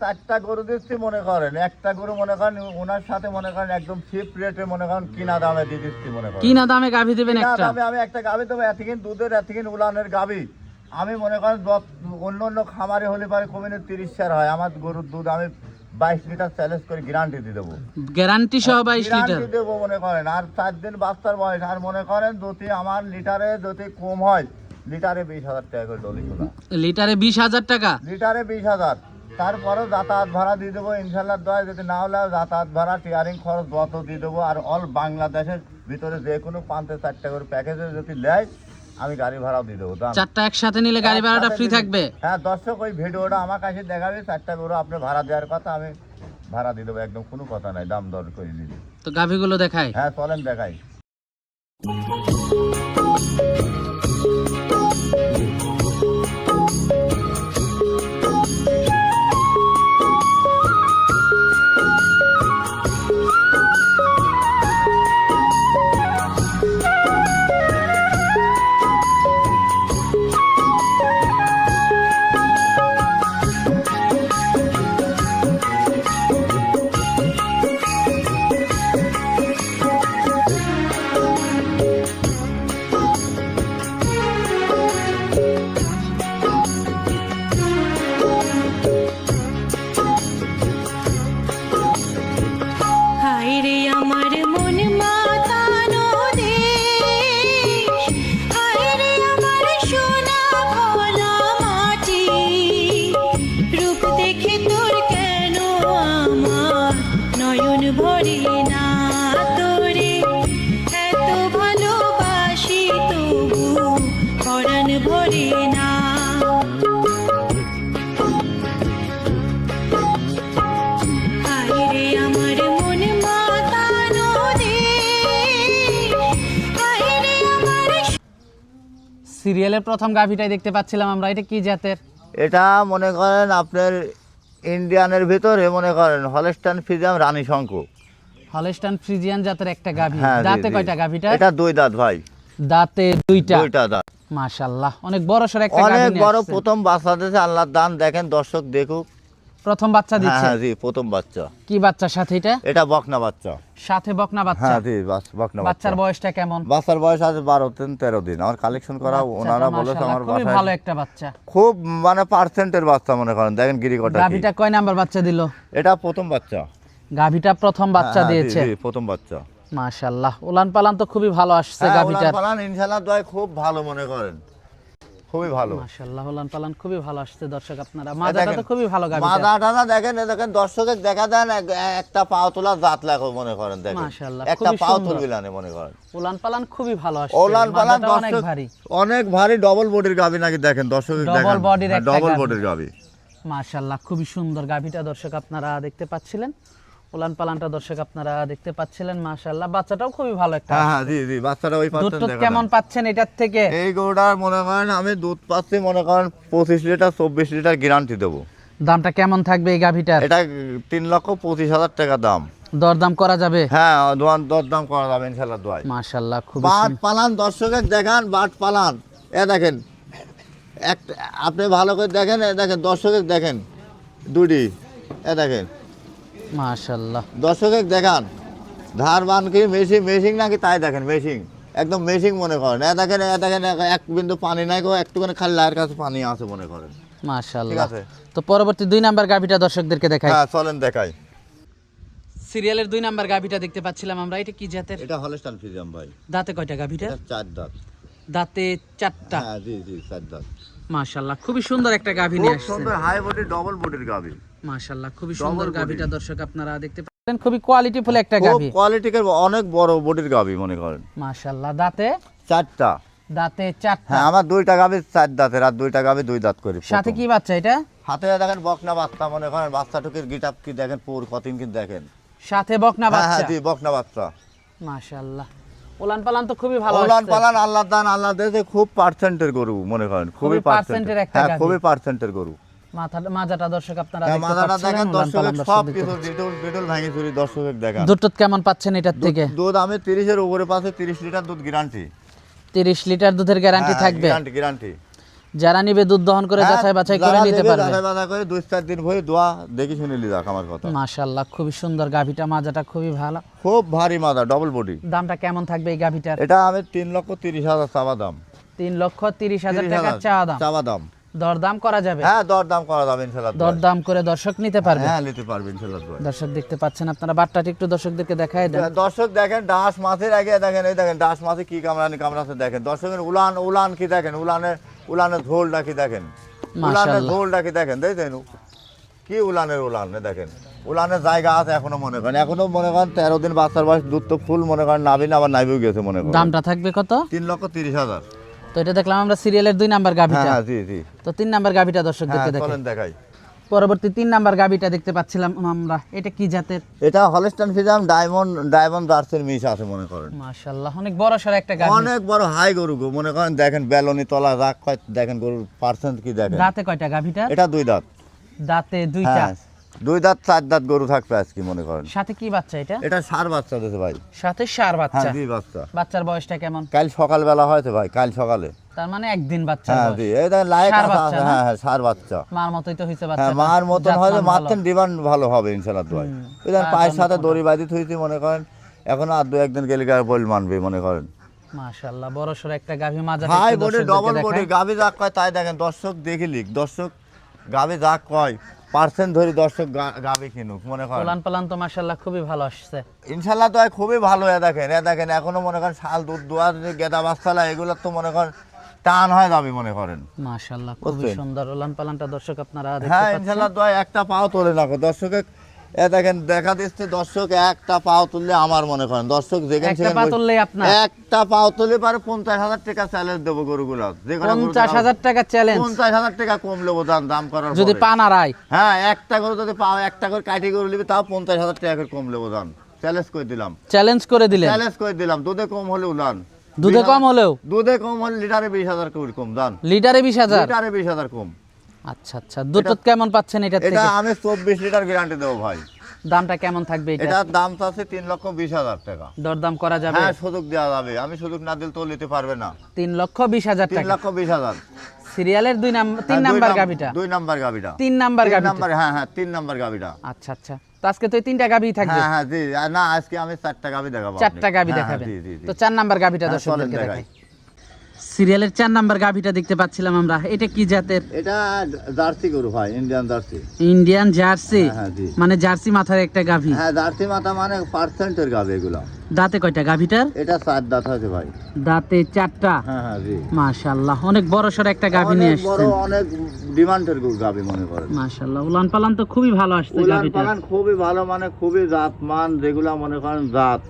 চারটা গরু দিচ্ছি মনে করেন। একটা গরু মনে করেন ওনার সাথে মনে করেন একদম চিপ রেটে মনে করেন কিনা দামে দিয়ে দিচ্ছি মনে করেন। কিনা দামে গাভী দিবেন একটা? দামে আমি একটা গাভি দেবো এতক্ষণ দুধের এতক্ষণ উলানের গাভি। আমি মনে করেন অন্য অন্য খামারে হলে পারে কমিনে তিরিশ চার হয়। আমার গরুর দুধ আমি বাইশ লিটার চ্যালেঞ্জ করে গ্যারান্টি দিয়ে দেবো। গ্যারান্টি সহ বাইশ লিটার? দেবো মনে করেন। আর চার দিন বাচ্চার বয়স। আর মনে করেন যদি আমার লিটারে যদি কম হয় লিটারে বিশ হাজার টাকা করে ডলি লিটারে বিশ হাজার টাকা? লিটারে বিশ হাজার। তারপরেও যাতায়াত ভাড়া দিয়ে দেবো ইনশাল্লাহ দয় যদি না হলে যাতায়াত ভাড়া টিয়ারিং খরচ যত দিয়ে দেবো আর অল বাংলাদেশের ভিতরে যে কোনো পাঁচে চারটা করে প্যাকেজে যদি নেয় আমি গাড়ি ভাড়াও দিয়ে দেবো চারটা একসাথে নিলে গাড়ি ভাড়াটা ফ্রি থাকবে? হ্যাঁ দর্শক ওই ভিডিওটা আমার কাছে দেখাবে চারটা করে আপনি ভাড়া দেওয়ার কথা আমি ভাড়া দিয়ে দেবো একদম কোনো কথা নাই দাম দর করে দিবি তো গাভীগুলো দেখাই। হ্যাঁ চলেন দেখাই। সিরিয়ালের প্রথম গাভীটাই দেখতে পাচ্ছিলাম আমরা এটা কি জাতের? এটা মনে করেন আপনার ইন্ডিয়ানের ভিতরে মনে করেন হলেস্টান ফ্রিজিয়াম রানী শঙ্খ হলেস্টান ফ্রিজিয়ান জাতের একটা গাভী। হ্যাঁ দাঁতে কয়টা গাভীটা? এটা দুই দাঁত ভাই। দাঁতে দুইটা? দুইটা দাঁত। মাশাআল্লাহ অনেক বড় সর একটা গাভী অনেক বড় প্রথম বাচ্চা দিয়েছে আল্লাহর দান দেখেন দর্শক দেখুক। প্রথম বাচ্চা হ্যাঁ দিচ্ছে? হ্যাঁ জি প্রথম বাচ্চা। কি বাচ্চার সাথে এটা? এটা বকনা বাচ্চা। সাথে বকনা বাচ্চা? হ্যাঁ জি বকনা বাচ্চা। বাচ্চার বয়সটা কেমন? বাচ্চার বয়স আছে বারো দিন তেরো দিন। আমার কালেকশন করা ওনারা বলেছে আমার খুবই বাসায় ভালো একটা বাচ্চা। খুব মানে পার্সেন্টের বাচ্চা মনে করেন। দেখেন গিরিকটা কি। গাভীটা কয় নাম্বার বাচ্চা দিল? এটা প্রথম বাচ্চা। গাভীটা প্রথম বাচ্চা হ্যাঁ, দিয়েছে। জি, প্রথম বাচ্চা। মাশাআল্লাহ উলান পালান তো খুবই ভালো আসছে হ্যাঁ, গাভীটার। উলান পালান ইনশাল্লাহ দয় খুব ভালো মনে করেন। খুবই ভালো। মাশাআল্লাহ পালান খুবই ভালো আসছে দর্শক আপনারা। তো খুবই ভালো দেখেন দেখেন দর্শকের দেখা দেন একটা পাও তোলা জাত লাগো মনে করেন দেখেন। মাশাআল্লাহ, একটা পাও। মনে করেন। পালান খুবই ভালো আসছে। ওলান পালান অনেক ভারী। অনেক ভারী ডবল বডির গাবি নাকি দেখেন Double দেখেন। body র একটা ডবল বডির গাবি। মাশাআল্লাহ খুবই সুন্দর গাভীটা দর্শক আপনারা দেখতে পাচ্ছিলেন। উলান পালানটা দর্শক আপনারা দেখতে পাচ্ছিলেন মাশাআল্লাহ। বাচ্চাটাও খুবই ভালো একটা হ্যাঁ হ্যাঁ জি জি বাচ্চাটা ওই দুধ পাচ্ছেন টুধ কেমন পাচ্ছেন এটার থেকে? এই গরুটার মনে করেন আমি দুধ পাচ্ছি মনে করেন পঁচিশ লিটার চব্বিশ লিটার গ্যারান্টি দেবো। দামটা কেমন থাকবে এই গাভীটার? এটা তিন লক্ষ পঁচিশ হাজার টাকা দাম। দরদাম করা যাবে? হ্যাঁ দোয়ান দর করা যাবে ইনশাল্লাহ দোয়াই মাশাআল্লাহ খুব বাট পালান দর্শকের দেখান বাট পালান। এ দেখেন এক আপনি ভালো করে দেখেন এ দেখেন দর্শকের দেখেন দুটি এ দেখেন। মাশাআল্লাহ। দর্শকের দেখান ধার বান কি মেশিং মেশিং নাকি তাই দেখেন মেশিং একদম মেশিং মনে করেন। এ দেখেন এ দেখেন এক- বিন্দু পানি নাই গো একটুখানি খালি লায়ের কাছে পানি আছে মনে করেন। আছে? তো পরবর্তী দুই নাম্বার গাভীটা দর্শকদেরকে দেখাই। হ্যাঁ চলেন দেখাই। সিরিয়ালের দুই নাম্বার গাভীটা দেখতে পাচ্ছিলাম আমরা এটা কি জাতের? এটা হলস্টান ফিজাম ভাই। দাঁতে কয়টা গাভীটা? চার দাঁত। দাঁতে চারটা। হ্যাঁ জি জি চার দাঁত। মাশাআল্লাহ খুবই সুন্দর একটা গাভী নিয়ে সুন্দর হাই বডি ডবল বডির মাশাআল্লাহ খুবই সুন্দর গাভীটা দর্শক আপনারা দেখতে পাচ্ছেন খুবই কোয়ালিটিফুল একটা গাভী। কোয়ালিটির অনেক বড় বডির গাবি মনে করেন। মাশাআল্লাহ দাঁতে? চারটা। দাঁতে চারটা। হ্যাঁ আমার দুইটা গাবি চার দাঁতের আর দুইটা গাবি দুই দাঁত করি সাথে কি বাচ্চা এটা? হাতে দেখেন বকনা বাচ্চা মনে করেন বাচ্চাটুকির গিটাপ কি দেখেন পুর কতিন কি দেখেন। সাথে বকনা হ্যাঁ হ্যাঁ বাচ্চা? জি বকনা বাচ্চা। মাশাআল্লাহ। উলান পালান তো খুবই ভালো ওলান পালান আল্লাহ দান আল্লাহ দেশে খুব পার্সেন্টের গরু মনে করেন খুবই পার্সেন্টের একটা হ্যাঁ খুবই পার্সেন্টের গরু। মাজাটা দর্শক আপনারা হ্যাঁ, দেখেন সব দর্শক কিছু দেখতে ডিটল ডিটল ভাঙি চুরি দর্শকের দেখান দুধ কেমন পাচ্ছেন এটার থেকে? দুধ আমি তিরিশের উপরে পাশে তিরিশ লিটার দুধ গ্যারান্টি তিরিশ লিটার দুধের গ্যারান্টি থাকবে? গ্যারান্টি গ্যারান্টি যারা নিবে দুধ দহন করে হ্যাঁ, যাচাই বাছাই করে নিতে পারবে। যাচাই বাছাই করে দুই চার দিন ভরে দোয়া দেখি শুনে লি যাক আমার কথা। মাশাল্লাহ খুবই সুন্দর গাভিটা মাজাটা খুবই ভালো। খুব ভারী মাদা ডবল বডি দামটা কেমন থাকবে এই গাভিটার? এটা আমি তিন লক্ষ তিরিশ হাজার চাওয়া দাম। তিন লক্ষ তিরিশ হাজার টাকা চাওয়া দাম। চাওয়া দাম। দরদাম করা যাবে? হ্যাঁ দর দাম করা যাবে ইনশাল্লাহ দোয়া। দরদাম করে দর্শক নিতে পারবে? হ্যাঁ নিতে পারবে ইনশাল্লাহ দোয়া। দর্শক দেখতে পাচ্ছেন আপনারা বাট্টাটি একটু দর্শকদেরকে দেখায় দেন। দর্শক দেখেন ডাস মাছের আগে দেখেন এই দেখেন ডাস মাছে কি কামড়ানি কামড়াচ্ছে দেখেন। দর্শকের উলান উলান কি দেখেন? উলানের উলানের ঢোল নাকি দেখেন। উলানের ঢোল নাকি দেখেন দেখছেন? কি উলানের উলান দেখেন? উলানের জায়গা আছে এখনও মনে করেন। এখনও মনে করেন তেরো দিন বাচ্চার বয়স দুধ তো ফুল মনে করেন নাবিন আবার নাইবেও গেছে মনে করেন। দামটা থাকবে কত? তিন লক্ষ তিরিশ হাজার। তো এটা দেখলাম আমরা সিরিয়ালের দুই নাম্বার হ্যাঁ গাভিটা। হ্যাঁ জি জি। তো তিন নাম্বার গাভিটা দর্শক দর্শকদেরকে দেখেন দেখাই। পরবর্তী তিন নাম্বার গাবিটা দেখতে পাচ্ছিলাম আমরা। এটা কি জাতের? এটা হলস্টান ফিজাম ডায়মন্ড ডায়মন্ড জার্সির মিশ আছে মনে করেন। মাশাআল্লাহ অনেক বড় সর একটা গাবি। অনেক বড় হাই গরু গো মনে করেন দেখেন বেলনি তলা রাখ কয় দেখেন গরুর পার্সেন্ট কি দেখেন? দাঁতে কয়টা গাবিটা? এটা দুই দাঁত। দাঁতে দুইটা। হ্যাঁ। দুই দাঁত চার দাঁত গরু থাকবে আজকে মনে করেন। সাথে কি বাচ্চা এটা? এটা সার বাচ্চা দিতে ভাই। সাথে সার হ্যাঁ বাচ্চা জি বাচ্চা। বাচ্চার বয়সটা কেমন? কাল সকালবেলা হয়তো ভাই কাল সকালে। তার মানে একদিন বাচ্চা হ্যাঁ জি এই দেখেন আছে হ্যাঁ হ্যাঁ সার বাচ্চা। মার মতোই তো হয়েছে হ্যাঁ মার মতন হয়তো মারতেন ডিমান্ড ভালো হবে ইনশাল্লাহ দোয়াই ওই দেখেন পায়ের সাথে দড়ি বাঁধি থইছি মনে করেন। এখন আর দু একদিন গেলে গায়ে বল মানবে মনে করেন। মাশাআল্লাহ বড় সর একটা গাভি মাজা হাই বডি ডবল বডি গাবি যাক কয় তাই দেখেন। দর্শক দেখি লিখ দর্শক গাবি যাক কয়। পার্সেন্ট ধরে দর্শক গাবে কিনুক মনে করেন। পোলান পালান তো মাশাল্লাহ খুবই ভালো আসছে। ইনশাল্লাহ তো খুবই ভালো এ দেখেন এ দেখেন এখনও মনে করেন শাল দুধ দোয়ার গেদা বাচ্চালা এগুলো তো মনে করেন টান হয় যাবে মনে করেন। মাশাল্লাহ খুবই সুন্দর। ওলান পালানটা দর্শক আপনারা হ্যাঁ ইনশাল্লাহ দোয়া একটা পাও তোলে না দর্শকে এ দেখেন দেখা দিচ্ছে দর্শক একটা পাও তুললে আমার মনে করেন। দর্শক যেখানে একটা পা তুললেই আপনার। একটা পাও তুললে পারে পঞ্চাশ হাজার টাকা চ্যালেঞ্জ দেবো গরুগুলো। যে গরু টাকা চ্যালেঞ্জ পঞ্চাশ হাজার টাকা কম নেব দাম দাম করার যদি। পান হ্যাঁ একটা করে যদি পাও একটা করে কাটি করে নিবি তাও পঞ্চাশ হাজার টাকা করে কম দাম চ্যালেঞ্জ করে দিলাম। চ্যালেঞ্জ করে দিলেন। চ্যালেঞ্জ করে দিলাম। দুধে কম হলে উলান দুধে কম হলেও? দুধে কম হলে লিটারে বিশ হাজার করে কম দান। লিটারে বিশ হাজার? লিটারে বিশ হাজার কম। আচ্ছা আচ্ছা। কেমন পাচ্ছেন এটা থেকে? আমি চব্বিশ লিটার গ্যারান্টি দেবো ভাই। দামটা কেমন থাকবে এটা? এটার দাম আছে তিন লক্ষ বিশ হাজার টাকা। দরদাম করা যাবে? হ্যাঁ সুযোগ দেওয়া যাবে। আমি সুযোগ না দিলে তো নিতে পারবে না। তিন লক্ষ বিশ হাজার তিন টাকা। লক্ষ বিশ হাজার। সিরিয়ালের দুই নাম্বার তিন হ্যাঁ, নাম্বার নাম- গাভিটা। দুই নাম্বার গাবিটা তিন নাম্বার নাম্বার হ্যাঁ হ্যাঁ তিন নাম্বার গাবিটা আচ্ছা আচ্ছা। তো আজকে তো এই তিনটা গাভি থাকবে? হ্যাঁ হ্যাঁ জি। না আজকে আমি চারটা গাবি দেখাবো চারটা আপনাকে। হ্যাঁ, দেখাবেন। হ্যাঁ, জি তো চার নাম্বার হ্যাঁ, দর্শকদেরকে দেখাই। সিরিয়ালের চার নাম্বার গাভিটা দেখতে পাচ্ছিলাম আমরা। এটা কি জাতের? এটা জার্সি গরু ভাই ইন্ডিয়ান জার্সি। Indian jersey? হ্যাঁ, হ্যাঁ। মানে জার্সি মাথার একটা গাভি? হ্যাঁ জার্সি মাথা মানে পার্সেন্টের গাবে এগুলো। দাঁতে কয়টা গাভিটার? এটা চার দাঁত আছে ভাই। দাঁতে চারটা? হ্যাঁ হ্যাঁ জি। মাশাআল্লাহ অনেক বড় সর একটা গাভি নিয়ে আসছেন। অনেক ডিমান্ডের গরু গাবি মনে করেন। মাশাআল্লাহ উলান পালান তো খুবই ভালো আসছে উলান গাভিটা পালান খুবই ভালো মানে খুবই জাত মান যেগুলা মনে করেন জাত।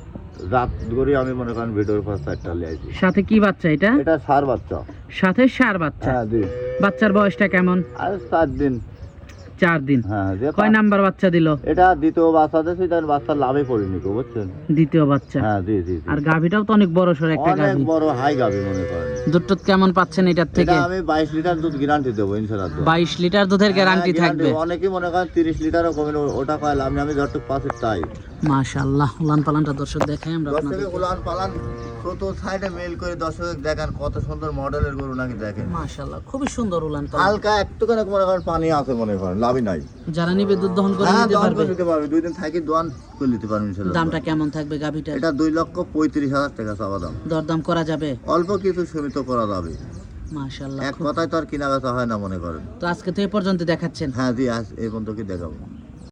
জাত গড়ি আমি মনে করেন ভিডিওর পাঁচ চারটা লিয়েছি সাথে কি বাচ্চা এটা? এটা সার বাচ্চা। সাথে সার বাচ্চা? হ্যাঁ জি বাচ্চার বয়সটা কেমন? আর চার দিন। চার দিন। হ্যাঁ যে কয় নাম্বার বাচ্চা দিল? এটা দ্বিতীয় বাচ্চা দিয়েছি তার বাচ্চা লাভে পড়িনি তো বুঝছেন? দ্বিতীয় বাচ্চা? হ্যাঁ জি জি জি। আর গাভিটাও তো অনেক বড় সর একটা অনেক গাভি। বড় হাই গাবি মনে করেন। দুধ কেমন পাচ্ছেন এটার থেকে? এটা আমি বাইশ লিটার দুধ গ্যারান্টি দেবো ইনশাল্লাহ। বাইশ লিটার দুধের গ্যারান্টি হ্যাঁ, থাকবে। অনেকেই মনে করেন তিরিশ লিটারও কমে ওটা পাইলাম আমি আমি যতটুকু পাচ্ছি তাই। মাশাআল্লাহ উলান পালানটা দর্শক দেখাই আমরা আপনাদের উলান পালান সাইডে মেল করে দর্শক দেখেন কত সুন্দর মডেলের গরু নাকি দেখেন। মাশাআল্লাহ খুবই সুন্দর উলান পালান হালকা মনে করেন পানি আছে মনে করেন লাভই নাই। যারা নিবে দুধ দহন করে হ্যাঁ নিতে পারবে। নিতে পারবে দুই দিন থাকি দোয়ান করে নিতে পারবেন ইনশাল্লাহ দামটা কেমন থাকবে গাভিটার? এটা দুই লক্ষ পঁয়ত্রিশ হাজার টাকা চাওয়া দাম। দরদাম করা যাবে? অল্প কিছু সীমিত করা যাবে। মাশাআল্লাহ এক কথায় তো আর কিনা বেচা হয় না মনে করেন। তো আজকে তো এ পর্যন্ত দেখাচ্ছেন। হ্যাঁ জি আজ এই পর্যন্ত কি দেখাবো।